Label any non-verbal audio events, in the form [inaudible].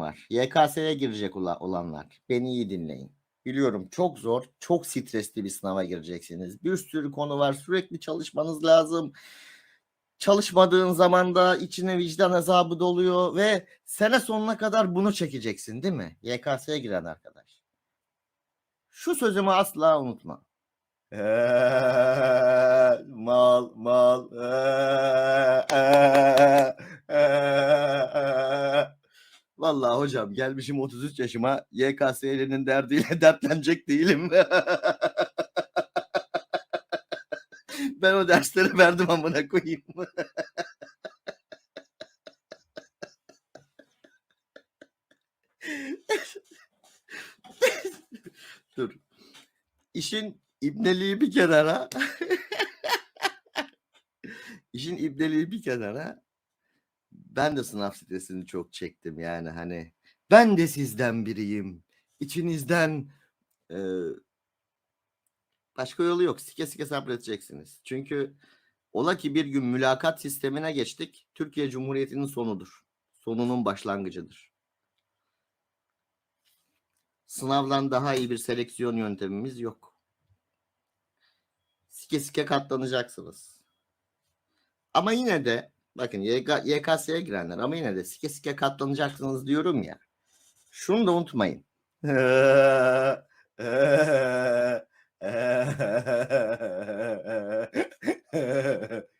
var. YKS'ye girecek ola- olanlar. Beni iyi dinleyin. Biliyorum çok zor, çok stresli bir sınava gireceksiniz. Bir sürü konu var. Sürekli çalışmanız lazım. Çalışmadığın zaman da içine vicdan azabı doluyor ve sene sonuna kadar bunu çekeceksin değil mi? YKS'ye giren arkadaş. Şu sözümü asla unutma. Eee, [laughs] mal mal eee, eee, eee. Vallahi hocam gelmişim 33 yaşıma YKS'lerin derdiyle [laughs] dertlenecek değilim. [laughs] ben o dersleri verdim amına koyayım. [laughs] Dur. İşin ibneliği bir kenara. İşin ibneliği bir kenara. Ben de sınav stresini çok çektim yani hani. Ben de sizden biriyim. İçinizden e, başka yolu yok. Sike sike sabredeceksiniz. Çünkü ola ki bir gün mülakat sistemine geçtik. Türkiye Cumhuriyeti'nin sonudur. Sonunun başlangıcıdır. Sınavdan daha iyi bir seleksiyon yöntemimiz yok. Sike sike katlanacaksınız. Ama yine de Bakın YKS'ye girenler ama yine de sike sike katlanacaksınız diyorum ya. Şunu da unutmayın. [laughs]